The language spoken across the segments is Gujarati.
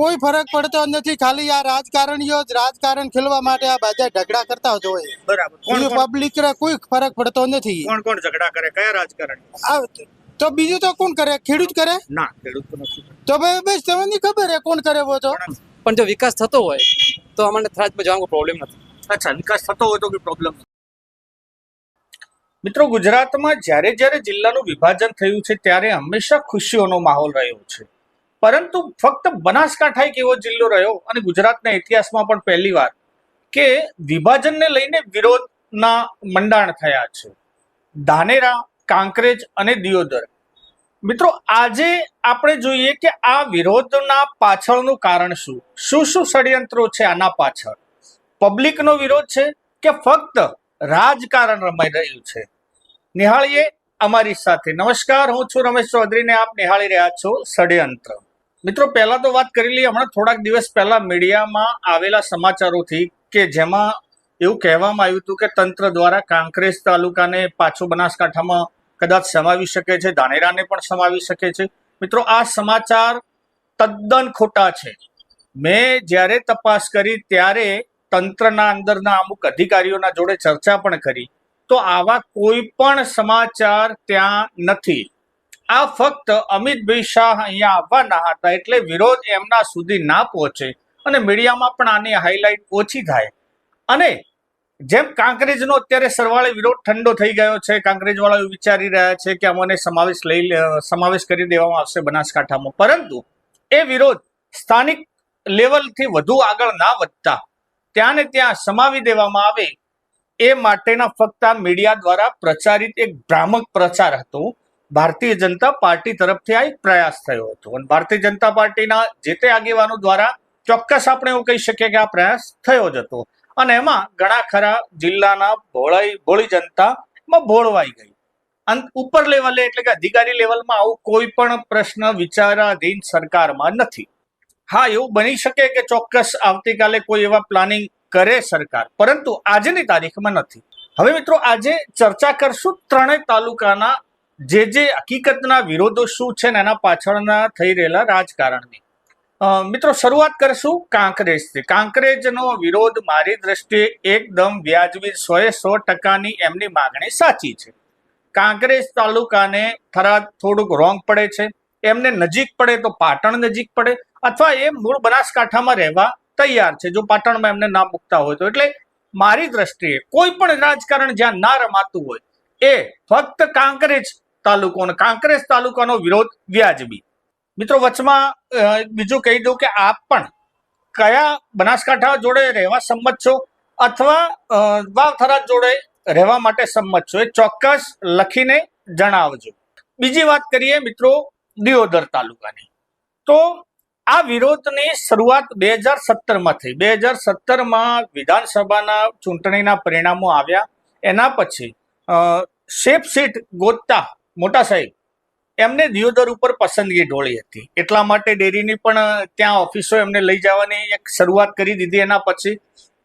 કોઈ ફરક પડતો નથી. ખાલી આ રાજકારણીઓ જ રાજકારણ ખેલવા માટે આ બધા ઝઘડા કરતા હોય. બરાબર. પબ્લિક કોઈ ફરક પડતો નથી. કોણ કોણ ઝઘડા કરે? કયા રાજકારણ તો બીજું તો કોણ કરે? ખેડૂત કરે? ના ખેડૂત તો નથી. તો ભાઈ બસ તમને ખબર હે કોણ કરે વો તો? પણ પણ જો વિકાસ થતો હોય તો અમને થરાજમાં જવાનો પ્રોબ્લેમ નથી. અચ્છા વિકાસ થતો હોય તો કોઈ પ્રોબ્લેમ મિત્રો ગુજરાતમાં જ્યારે જ્યારે જિલ્લાનું વિભાજન થયું છે ત્યારે હંમેશા ખુશીઓનો માહોલ રહ્યો છે. પરંતુ ફક્ત બનાસકાંઠા એક એવો જિલ્લો રહ્યો અને ગુજરાતના ઇતિહાસમાં પણ પહેલી વાર કે વિભાજનને લઈને વિરોધના મંડાણ થયા છે. ધાનેરા, કાંકરેજ અને દિયોદર. મિત્રો, આજે આપણે જોઈએ કે આ વિરોધના પાછળનું કારણ શું? શું શું ષડયંત્રો છે આના પાછળ? પબ્લિકનો વિરોધ છે કે ફક્ત રાજકારણ રમાઈ રહ્યું છે? નિહાળીએ અમારી સાથે. નમસ્કાર, હું છું રમેશ ચૌધરીને આપ નિહાળી રહ્યા છો ષડયંત્ર. મિત્રો, પહેલા તો વાત કરી લઈએ, હમણાં થોડાક દિવસ પહેલા મીડિયામાં આવેલા સમાચારોથી કે જેમાં એવું કહેવામાં આવ્યું હતું કે તંત્ર દ્વારા કાંકરેજ તાલુકાને પાછો બનાસકાંઠામાં કદાચ સમાવી શકે છે, ધાનેરાને પણ સમાવી શકે છે. મિત્રો, આ સમાચાર તદ્દન ખોટા છે. મેં જ્યારે તપાસ કરી ત્યારે તંત્રના અંદરના અમુક અધિકારીઓના જોડે ચર્ચા પણ કરી. તો આવા કોઈ પણ સમાચાર ત્યાં નથી. આ ફક્ત અમિતભાઈ શાહ અહીંયા આવવાના હતા એટલે વિરોધ એમના સુધી ના પહોંચે અને મીડિયામાં પણ આની હાઇલાઇટ ઓછી થાય. અને જેમ કાંકરેજનો અત્યારે સરવાળે વિરોધ ઠંડો થઈ ગયો છે કાંકરેજવાળા વિચારી રહ્યા છે કે અમને સમાવેશ લઈ સમાવેશ કરી દેવામાં આવશે બનાસકાંઠામાં. પરંતુ એ વિરોધ સ્થાનિક લેવલથી વધુ આગળ ના વધતા ત્યાં ને ત્યાં સમાવી દેવામાં આવે એ માટેના ફક્ત મીડિયા દ્વારા પ્રચારિત એક ભ્રામક પ્રચાર હતો. ભારતીય જનતા પાર્ટી તરફથી આ એક પ્રયાસ થયો હતો. અને ભારતીય જનતા પાર્ટીના જે તે આગેવાનો દ્વારા ચોક્કસ આપણે એવું કહી શકીએ કે આ પ્રયાસ થયો જ હતો. અને એમાં ઘણા ખરા જિલ્લાના ભોળાઈ, ભોળી જનતા એમાં ભોળવાઈ ગઈ. અને ઉપર લેવલે એટલે કે અધિકારી લેવલમાં આવું કોઈ પણ પ્રશ્ન વિચારાધીન સરકારમાં નથી. હા, એવું બની શકે કે ચોક્કસ આવતીકાલે કોઈ એવા પ્લાનિંગ કરે સરકાર, પરંતુ આજની તારીખમાં નથી. હવે મિત્રો, આજે ચર્ચા કરશું ત્રણેય તાલુકાના જે જે હકીકતના વિરોધો શું છે ને એના પાછળના થઈ રહેલા રાજકારણની. મિત્રો શરૂઆત કરશું કાંકરેજથી. કાંકરેજનો વિરોધ મારી દ્રષ્ટિએ એકદમ વ્યાજબી સોએ સો ટકાની એમની માગણી સાચી છે. કાંકરેજ તાલુકાને થરાદ થોડુંક રોંગ પડે છે. એમને નજીક પડે તો પાટણ નજીક પડે અથવા એ મૂળ બનાસકાંઠામાં રહેવા તૈયાર છે. જો પાટણમાં એમને ના મૂકતા હોય તો. એટલે મારી દ્રષ્ટિએ કોઈ પણ રાજકારણ જ્યાં ના રમાતું હોય, એ ફક્ત કાંકરેજ તાલુકો અને કાંકરેજ તાલુકાનો વિરોધ વ્યાજબી. મિત્રો, વચમાં બીજું કહી દઉં કે આપ પણ કયા બનાસકાંઠા જોડે રહેવા સંમત છો અથવા વાવથરા જોડે રહેવા માટે સંમત છો એ ચોક્કસ લખીને જણાવજો. બીજી વાત કરીએ મિત્રો, દિયોદર તાલુકાની. તો આ વિરોધની શરૂઆત બે હજાર સત્તરમાં થઈ. બે હજાર સત્તરમાં વિધાનસભાના ચૂંટણીના પરિણામો આવ્યા. એના પછી શેપ સીટ ગોતતા મોટા સાહેબ, એમને દિયોદર ઉપર પસંદગી ઢોળી હતી. એટલા માટે ડેરીની પણ ત્યાં ઓફિસો એમને લઈ જવાની એક શરૂઆત કરી દીધી એના પછી.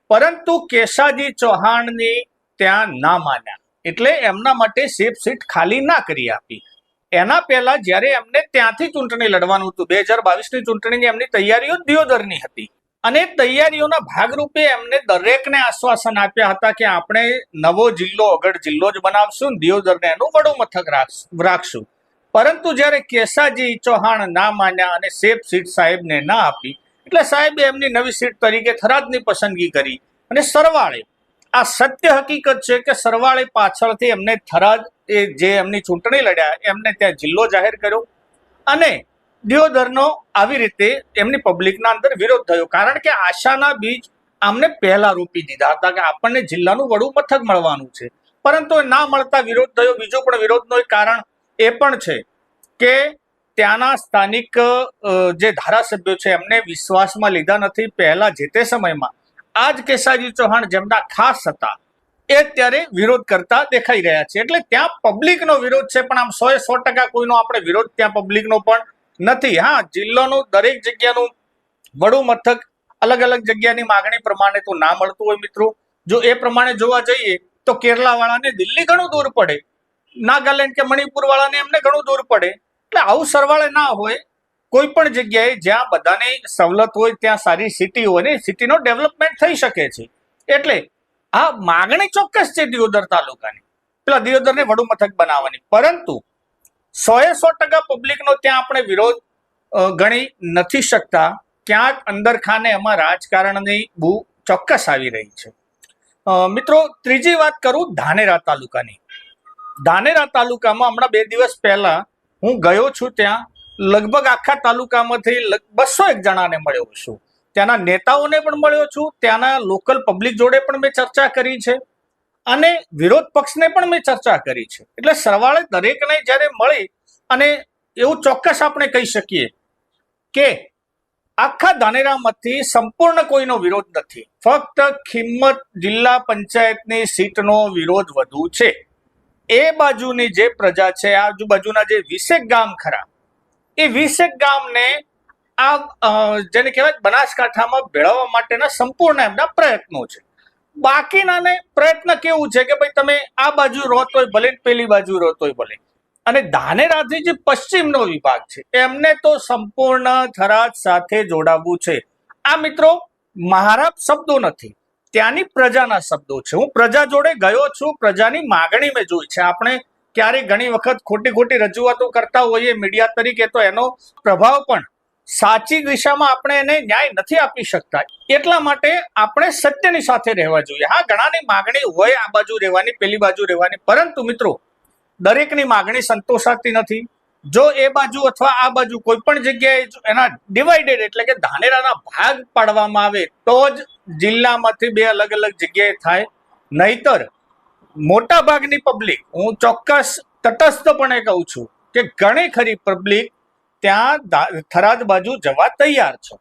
પરંતુ કેશાજી ચૌહાણની ત્યાં ના માન્યા. એટલે એમના માટે સેફ સીટ ખાલી ના કરી આપી. એના પહેલા જ્યારે એમને ત્યાંથી ચૂંટણી લડવાનું હતું, બે હજાર બાવીસની ચૂંટણીની એમની તૈયારીઓ દિયોદરની હતી. અને તૈયારીઓના ભાગરૂપે એમને દરેકને આશ્વાસન આપ્યા હતા કે આપણે નવો જિલ્લો અગર જિલ્લો જ બનાવશું દિયોદરને એનું વડું મથક રાખશું. પરંતુ જ્યારે કેસાજી, ચૌહાણ ના માન્યા અને સેફ સીટ સાહેબને ના આપી, એટલે સાહેબે એમની નવી સીટ તરીકે થરાદની પસંદગી કરી અને સરવાળે. આ સત્ય હકીકત છે કે સરવાળે પાછળથી એમને થરાદ એ જે એમની ચૂંટણી લડ્યા, એમને ત્યાં જિલ્લો જાહેર કર્યો અને દિયોદરનો આવી રીતે એમની પબ્લિકના અંદર વિરોધ થયો. કારણ કે આશાના બીજ આમને પહેલા રોપી દીધા હતા કે આપણને જિલ્લાનું વડું મથક મળવાનું છે. પરંતુ ના મળતા વિરોધ થયો. બીજો પણ વિરોધનો કારણ એ પણ છે કે ત્યાંના સ્થાનિક જે ધારાસભ્યો છે, એમને વિશ્વાસમાં લીધા નથી. પહેલા જે તે સમયમાં આ જ કેસાજી ચૌહાણ જેમના ખાસ હતા, એ અત્યારે વિરોધ કરતા દેખાઈ રહ્યા છે. એટલે ત્યાં પબ્લિકનો વિરોધ છે, પણ આમ સો એ સો ટકા કોઈનો આપણે વિરોધ, ત્યાં પબ્લિકનો પણ નથી. હા, જિલ્લાનું દરેક જગ્યાનું વડું મથક અલગ અલગ જગ્યાની માગણી પ્રમાણે તો ના મળતું હોય મિત્રો. જો એ પ્રમાણે જોવા જઈએ તો કેરલા વાળાને દિલ્હી ઘણું દૂર પડે. નાગાલેન્ડ કે મણિપુર વાળાને એમને ઘણું દૂર પડે. એટલે આવું સરવાળે ના હોય, કોઈ પણ જગ્યાએ જ્યાં બધાને સવલત હોય ત્યાં સારી સિટી હોય ને સિટીનો ડેવલપમેન્ટ થઈ શકે છે. એટલે આ માગણી ચોક્કસ છે દિયોદર તાલુકાની. પેલા દિયોદરને વડુ મથક બનાવવાની. પરંતુ સોએ સો ટકા પબ્લિકનો ત્યાં આપણે વિરોધ ગણી નથી શકતા. ક્યાંક અંદર ખાને એમાં રાજકારણની બહુ ચોક્કસ આવી રહી છે. મિત્રો, ત્રીજી વાત કરું ધાનેરા તાલુકાની. ધાનેરા તાલુકામાં હમણાં બે દિવસ પહેલા હું ગયો છું ત્યાં. લગભગ આખા તાલુકામાંથી બસો એક જણાને મળ્યો છું. ત્યાંના નેતાઓને પણ મળ્યો છું. ત્યાંના લોકલ પબ્લિક જોડે પણ મેં ચર્ચા કરી છે. અને વિરોધ પક્ષને પણ મેં ચર્ચા કરી છે. એટલે સરવાળે દરેકને જ્યારે મળી અને એવું ચોક્કસ આપણે કહી શકીએ કે આખા ધાનેરામાંથી સંપૂર્ણ કોઈનો વિરોધ નથી. ફક્ત ખિંમત જિલ્લા પંચાયતની સીટનો વિરોધ વધુ છે. એ બાજુની જે પ્રજા છે, આજુબાજુના જે વીસેક ગામ ખરા, એ વીસેક ગામને આ જેને કહેવાય બનાસકાંઠામાં ભેળવવા માટેના સંપૂર્ણ એમના પ્રયત્નો છે. બાકીનાને પ્રયત્ન કેવું છે કે ભાઈ તમે આ બાજુ રહો તોય ભલે, પેલી બાજુ રહો તોય ભલે. અને ધાનેરાથી જે પશ્ચિમનો વિભાગ છે. એમને તો સંપૂર્ણ થરાદ સાથે જોડાવવું છે. આ મિત્રો મારા શબ્દો નથી. ત્યાંની પ્રજાના શબ્દો છે. હું પ્રજા જોડે ગયો છું. પ્રજાની માગણી મેં જોઈ છે. આપણે ક્યારેક ઘણી વખત ખોટી ખોટી રજૂઆતો કરતા હોઈએ. મીડિયા તરીકે તો એનો પ્રભાવ પણ સાચી દિશામાં આપણે એને ન્યાય નથી આપી શકતા. એટલા માટે આપણે સત્યની સાથે રહેવા જોઈએ. હા, ઘણાની માગણી હોય આ બાજુ રહેવાની, પેલી બાજુ રહેવાની. પરંતુ મિત્રો, દરેકની માગણી સંતોષાતી નથી. જો એ બાજુ અથવા આ બાજુ કોઈ પણ જગ્યાએ એના ડિવાઇડેડ એટલે કે ધાનેરાના ભાગ પાડવામાં આવે, તો જ જિલ્લામાંથી બે અલગ અલગ જગ્યાએ થાય. નહીતર મોટા ભાગની પબ્લિક હું ચોક્કસ તટસ્થપણે કહું છું કે ઘણી ખરી પબ્લિક ત્યાં થરાદ બાજુ જવા તૈયાર છે.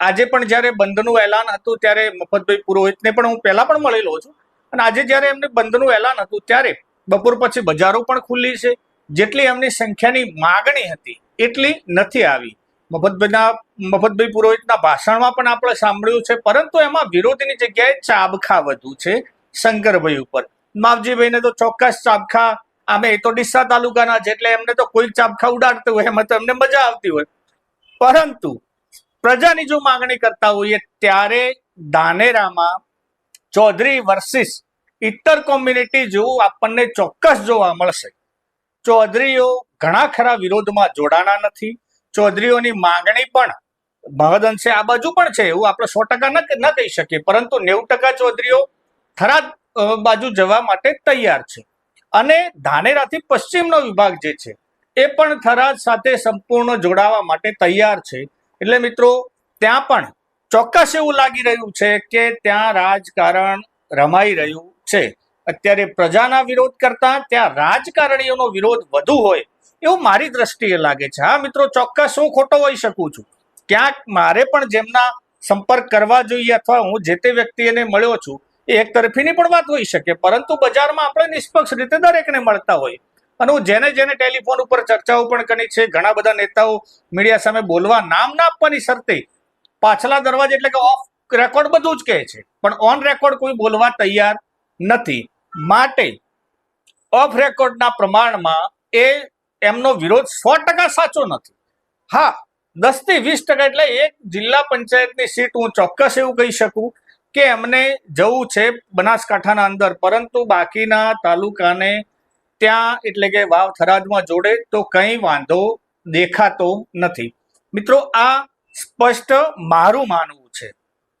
આજે પણ જ્યારે બંધનું એલાન હતું ત્યારે મફતભાઈ પુરોહિતને પણ હું પહેલા પણ મળેલો છું. અને આજે જ્યારે એમને બંધનું એલાન હતું ત્યારે બપોર પછી બજારો પણ ખુલ્લી છે. જેટલી એમની સંખ્યાની માગણી હતી એટલી નથી આવી. મફતભાઈના, મફતભાઈ પુરોહિતના ભાષણમાં પણ આપણે સાંભળ્યું છે, પરંતુ એમાં વિરોધની જગ્યાએ ચાબખા વધુ છે શંકરભાઈ ઉપર. માવજીભાઈને તો ચોક્કસ ચાબખા એ તો ડીસા તાલુકાના છે એટલે એમને તો કોઈ ચાપખા ઉડાડતું હોય, એમાં તો એમને મજા આવતી હોય. પરંતુ પ્રજાની જો માંગણી કરતા હોઈએ ત્યારે દાનેરામાં ચૌધરી વર્સિસ ઇતર કોમ્યુનિટી જેવું આપણને ચોક્કસ જોવા મળશે. ચૌધરીઓ ઘણા ખરા વિરોધમાં જોડાણા નથી. ચૌધરીઓની માંગણી પણ મહદઅંશે આ બાજુ પણ છે એવું આપણે સો ટકા ન કહી શકીએ. પરંતુ નેવું ટકા ચૌધરીઓ થરાદ બાજુ જવા માટે તૈયાર છે. અને ધાનેરાથી પશ્ચિમનો વિભાગ જે છે, એ પણ થરાદ સાથે સંપૂર્ણ જોડાવા માટે તૈયાર છે. એટલે મિત્રો, ત્યાં પણ ચોક્કસ એવું લાગી રહ્યું છે કે ત્યાં રાજકારણ રમાઈ રહ્યું છે. અત્યારે પ્રજાના વિરોધ કરતા ત્યાં રાજકારણીઓનો વિરોધ વધુ હોય એવું મારી દ્રષ્ટિએ લાગે છે. હા, મિત્રો, ચોક્કસ હું ખોટો હોઈ શકું છું. ક્યાંક મારે પણ જેમના સંપર્ક કરવા જોઈએ અથવા હું જે તે વ્યક્તિને મળ્યો છું એ એક તરફીની પણ વાત હોઈ શકે, પરંતુ બજારમાં આપણે નિષ્પક્ષ રીતે દરેકને મળતા હોય. અને હું જેને જેને ટેલિફોન ઉપર ચર્ચાઓ પણ કરી છે, ઘણા બધા નેતાઓ મીડિયા સામે બોલવા નામ ના આપવાની શરતે પાછલા દરવાજે એટલે કે ઓફ રેકોર્ડ બધું જ કહે છે. પણ ઓન રેકોર્ડ કોઈ બોલવા તૈયાર નથી. માટે ઓફ રેકોર્ડના પ્રમાણમાં એ એમનો વિરોધ સો ટકા સાચો નથી. હા, દસથી વીસ ટકા એટલે એક જિલ્લા પંચાયતની સીટ હું ચોક્કસ એવું કહી શકું કે એમને જવું છે બનાસકાંઠાના અંદર પરંતુ બાકીના તાલુકાને ત્યાં એટલે કે વાવ થરાદમાં જોડે તો કંઈ વાંધો દેખાતો નથી. મિત્રો આ સ્પષ્ટ મારું માનવું છે.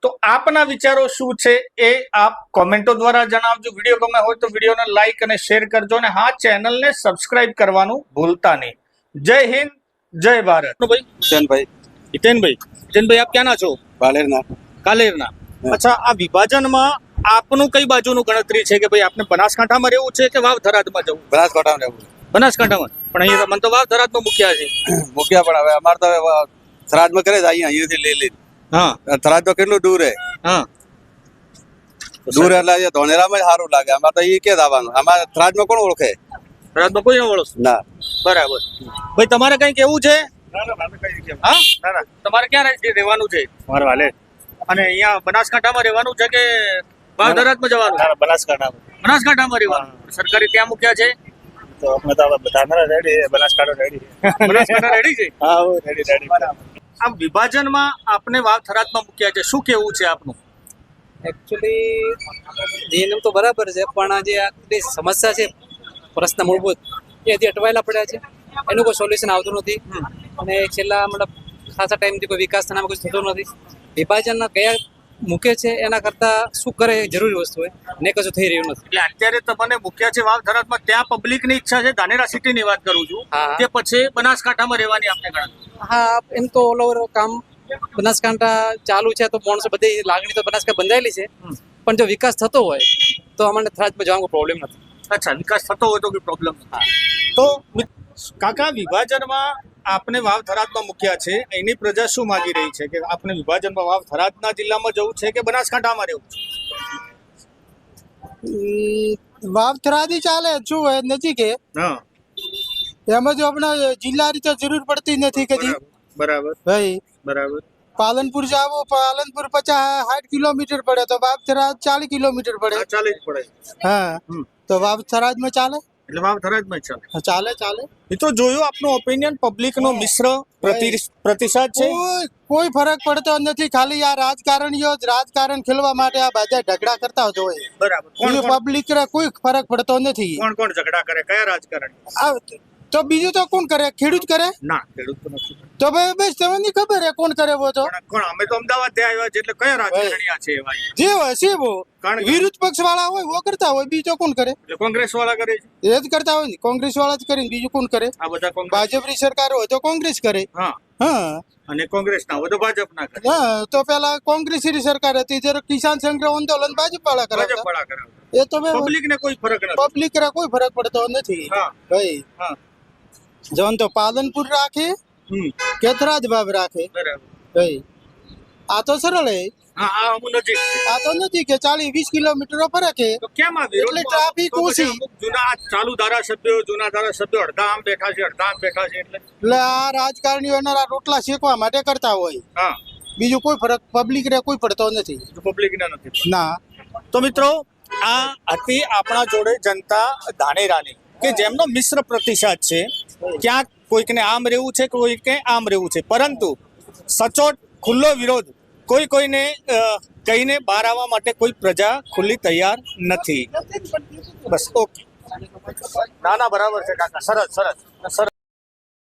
તો આપના વિચારો શું છે એ આપ કોમેન્ટો દ્વારા જણાવજો. વીડિયો ગમે હોય તો વિડીયોને લાઈક અને શેર કરજો અને હા ચેનલને સબસ્ક્રાઇબ કરવાનું ભૂલતા નહીં. જય હિન્દ જય ભારત. ભાઈ કિશનભાઈ હિતેનભાઈ. હિતેનભાઈ આપ ક્યાંના છો? કાલેરના કાલેરના. અચ્છા આ વિભાજનમાં આપનું કઈ બાજુનું ગણતરી છે કે ભાઈ આપને બનાસકાંઠામાં રહેવું છે કે વાવ થરાદમાં જવું બનાસકાંઠામાં રહેવું બનાસકાંઠામાં? પણ અહીંયા મને તો વાવ થરાદમાં મૂક્યા છે. મૂક્યા પણ હવે અમારે તો હવે થરાદમાં કરે છે અહીંયા અહીંયાથી લઈ લઈ હા. થરાદ તો કેટલું દૂર હે? હા. દૂર એટલે ધોનેરામાં જ સારું લાગે. અમારે તો એ કે આવવાનું અમારે થરાદમાં કોણ ઓળખે? થરાદમાં કોઈ ન ઓળખ? ના. બરાબર. ભાઈ તમારે કઈ કેવું છે હા? તમારે ક્યાં રહે- રહેવાનું છે? મારે વાલે. અને અહીંયા બનાસકાંઠામાં રહેવાનું છે કે વાવ થરાદમાં જવાનું બનાસકાંઠામાં. બનાસકાંઠામાં રહેવાનું. સરકારી ત્યાં મૂક્યા છે? તો અમે તો હવે ready Banaskantha ready Banaskantha ready છે? હા રેડી રેડી આ વિભાજનમાં આપને વાવ થરાદમાં મૂક્યા છે. શું કેવું છે આપનું? એકચ્યુઅલી નિયમ તો બરાબર છે પણ જે આ બધી સમસ્યા છે પ્રશ્ન મૂળભૂત એ હજી અટવાયેલા પડ્યા છે. એનું કોઈ સોલ્યુશન આવતું નથી. અને છેલ્લા મતલબ ખાસા ટાઈમથી કોઈ વિકાસ થનામાં કોઈ થતો નથી. વિભાજન કયા મૂકે છે એના કરતાં શું કરે એ જરૂરી વસ્તુ હોય ને કશું થઈ રહ્યું નથી. એટલે અત્યારે તમને મૂક્યા છે વાવ ધરાતમાં ત્યાં પબ્લિકની ઈચ્છા છે ધાનેરા સિટીની વાત કરું છું. કે પછી બનાસકાંઠામાં રહેવાની આપને ગણતરી. હા એમ તો ઓલ ઓવર કામ બનાસકાંઠા ચાલુ છે તો માણસો બધી લાગણી તો બનાસકાંઠા બંધાયેલી છે. પણ જો વિકાસ થતો હોય તો અમને થરાજમાં જવાનું પ્રોબ્લેમ નથી. અચ્છા વિકાસ થતો હોય તો કોઈ પ્રોબ્લેમ તો કાકા વિભાજનમાં આપને વાવ થરાદમાં મૂક્યા છે એની પ્રજા શું માગી રહી છે? કે આપને વિભાજનમાં વાવ થરાદના જિલ્લામાં જવું છે કે બનાસકાંઠામાં રહેવું છે? વાવ થરાદી ચાલે હોય નજીક? એમાં જો આપણે જિલ્લા રીતે જરૂર પડતી નથી કદી. બરાબર ભાઈ બરાબર. પાલનપુર જાવો પાલનપુર પચાસ સાઠ કિલોમીટર પડે તો વાવ થરાદ ચાલીસ કિલોમીટર પડે. ચાલીસ ચાલે જ પડે. હા. તો વાવ થરાદમાં ચાલે? એટલે વાવ થરાદમાં ચાલે ચાલે ચાલે. એ તો જોયું આપનો ઓપિનિયન પબ્લિકનો મિશ્ર પ્રતિ- પ્રતિસાદ છે? કોઈ ફરક પડતો નથી. ખાલી આ રાજકારણીઓ જ રાજકારણ ખેલવા માટે આ બધા ઝઘડા કરતા જ હોય. બરાબર. પબ્લિક કોઈ ફરક પડતો નથી. કોણ કોણ ઝઘડા કરે? કયા રાજકારણ તો બીજું તો કોણ કરે? ખેડૂત કરે? ના ખેડૂત તો નથી. તો ભાઈ બસ તમને ખબર હે કોણ કરે તો કોણ અમે તો અમદાવાદથી આવ્યા છે એટલે કયા રાજકારણીયા છે એવા જે હસીબો વિરુદ્ધ પક્ષ વાળા હોય વો કરતા હોય બીજો કોણ કરે? કોંગ્રેસ વાળા કરે છે. એ જ કરતા હોય ને કોંગ્રેસ વાળા જ કરીને બીજું કોણ કરે? આ બધા ભાજપની સરકાર હોય તો કોંગ્રેસ કરે. હા. હા. અને કોંગ્રેસ ના હોય તો ભાજપ ના કરે. હા તો પેલા કોંગ્રેસની સરકાર હતી જ્યારે કિસાન સંગ્રહ આંદોલન ભાજપ વાળા કરે ભાજપ વાળા કરે એ તો પબ્લિક ને કોઈ ફરક નથી. પબ્લિક ને કોઈ ફરક પડતો નથી. હા. ભાઈ. હા. જવન તો પાલનપુર રાખે હમ. જ ભાવ રાખે? બરાબર. ભાઈ આ તો સરળ હે. હા આ તો નજીક છે. આ તો નથી કે ચાલીસ વીસ કિલોમીટર ફરક હે તો કેમ આવે? એટલે ટ્રાફિક ઓછી. જૂના ચાલુ ધારાસભ્યો જૂના ધારાસભ્યો અડધા આમ બેઠા છે અડધા આમ બેઠા છે એટલે? એટલે આ રાજકારણીઓના આ રોટલા શેકવા માટે કરતા હોય. હા. બીજું કોઈ ફરક પબ્લિક રે કોઈ પડતો નથી. પબ્લિક ને નથી ના. તો મિત્રો આ હતી આપણા જોડે જનતા ધાનેરાની કે જેમનો મિશ્ર પ્રતિસાદ છે ક્યાંક કોઈકને આમ રહેવું છે, કોઈકને આમ રહેવું છે. પરંતુ સચોટ, ખુલ્લો વિરોધ કોઈ કોઈને કહીને બહાર આવવા માટે કોઈ પ્રજા ખુલ્લી તૈયાર નથી. બસ, ઓકે. ના ના બરાબર છે, કાકા. સરસ સરસ સરસ.